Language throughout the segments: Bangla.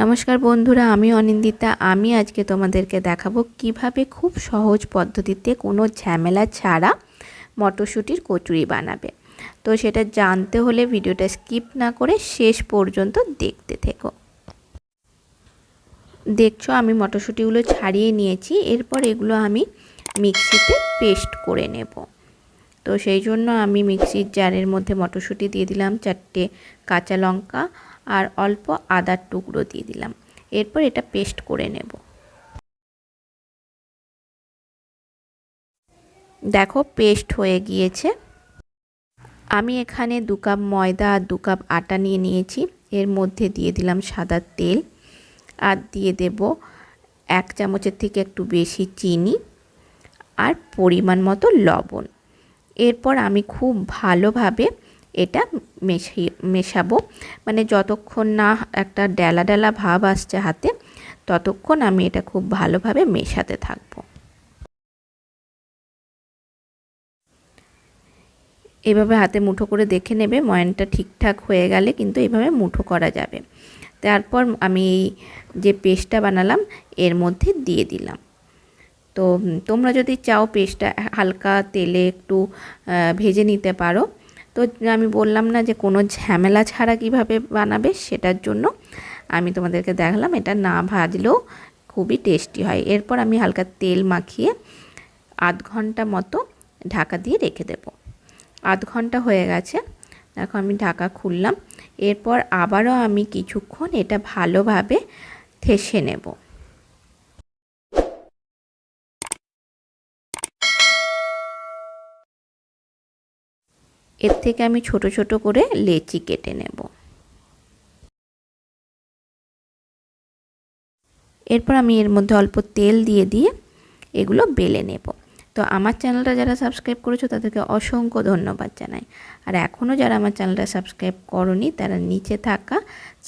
নমস্কার বন্ধুরা, আমি অনিন্দিতা। আমি আজকে তোমাদেরকে দেখাবো কীভাবে খুব সহজ পদ্ধতিতে কোনো ঝামেলা ছাড়া মটরশুঁটির কচুরি বানাবে। তো সেটা জানতে হলে ভিডিওটা স্কিপ না করে শেষ পর্যন্ত দেখতে থেকো। দেখছ, আমি মটরশুঁটিগুলো ছাড়িয়ে নিয়েছি। এরপর এগুলো আমি মিক্সিতে পেস্ট করে নেব। তো সেই জন্য আমি মিক্সির জারের মধ্যে মটরশুঁটি দিয়ে দিলাম চারটে কাঁচা লঙ্কা আর অল্প আদার টুকরো দিয়ে দিলাম। এরপর এটা পেস্ট করে নেব। দেখো, পেস্ট হয়ে গিয়েছে। আমি এখানে দু কাপ ময়দা আর দু কাপ আটা নিয়ে নিয়েছি। এর মধ্যে দিয়ে দিলাম সাদা তেল। আর দিয়ে দেব এক চামচের থেকে একটু বেশি চিনি আর পরিমাণ মতো লবণ। এরপর আমি খুব ভালোভাবে এটা মেশাই মেশাবো। মানে যতক্ষণ না একটা ডেলা ডেলা ভাব আসছে হাতে, ততক্ষণ আমি এটা খুব ভালোভাবে মেশাতে থাকব। এভাবে হাতে মুঠো করে দেখে নেবে, ময়নটা ঠিকঠাক হয়ে গেলে কিন্তু এভাবে মুঠো করা যাবে। তারপর আমি এই যে পেস্টটা বানালাম, এর মধ্যে দিয়ে দিলাম। তো তোমরা যদি চাও পেস্টটা হালকা তেলে একটু ভেজে নিতে পারো। তো আমি বললাম না যে কোনো ঝামেলা ছাড়া কীভাবে বানাবে সেটার জন্য আমি তোমাদেরকে দেখালাম এটা না ভাজলেও খুবই টেস্টি হয়। এরপর আমি হালকা তেল মাখিয়ে আধ ঘণ্টা মতো ঢাকা দিয়ে রেখে দেব। আধ ঘণ্টা হয়ে গেছে। দেখো আমি ঢাকা খুললাম। এরপর আবারও আমি কিছুক্ষণ এটা ভালোভাবে থেসে নেব। এর থেকে আমি ছোট ছোট করে লেচি কেটে নেব। এরপর আমি এর মধ্যে অল্প তেল দিয়ে দিয়ে এগুলো বেলে নেব। তো আমার চ্যানেলটা যারা সাবস্ক্রাইব করেছ, তাদেরকে অসংখ্য ধন্যবাদ জানাই। আর এখনও যারা আমার চ্যানেলটা সাবস্ক্রাইব করনি, তারা নিচে থাকা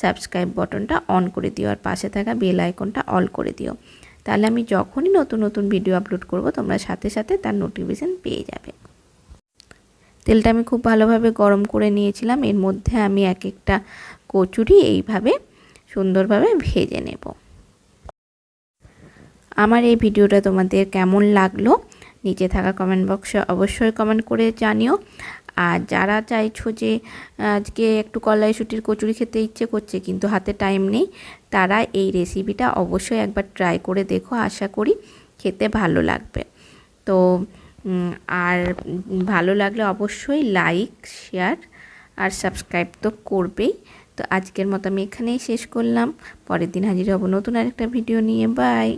সাবস্ক্রাইব বটনটা অন করে দিও আর পাশে থাকা বেল আইকনটা অল করে দিও। তাহলে আমি যখনই নতুন নতুন ভিডিও আপলোড করব, তোমরা সাথে সাথে তার নোটিফিকেশান পেয়ে যাবে। তেলটা আমি খুব ভালোভাবে গরম করে নিয়েছিলাম। এর মধ্যে আমি এক একটা কচুরি এইভাবে সুন্দরভাবে ভেজে নেব। আমার এই ভিডিওটা তোমাদের কেমন লাগল? নিচে থাকা কমেন্ট বক্সে অবশ্যই কমেন্ট করে জানিও। আর যারা চাইছো যে, আজকে একটু কলাইশুটির কচুরি খেতে ইচ্ছে করছে কিন্তু হাতে টাইম নেই, তারা এই রেসিপিটা অবশ্যই একবার ট্রাই করে দেখো। আশা করি খেতে ভালো লাগবে। তো আর ভালো লাগলে অবশ্যই লাইক শেয়ার আর সাবস্ক্রাইব তো করবেই। তো আজকের মতো আমি এখানেই শেষ করলাম। পরের দিন হাজির হব নতুন আরেকটা ভিডিও নিয়ে। বাই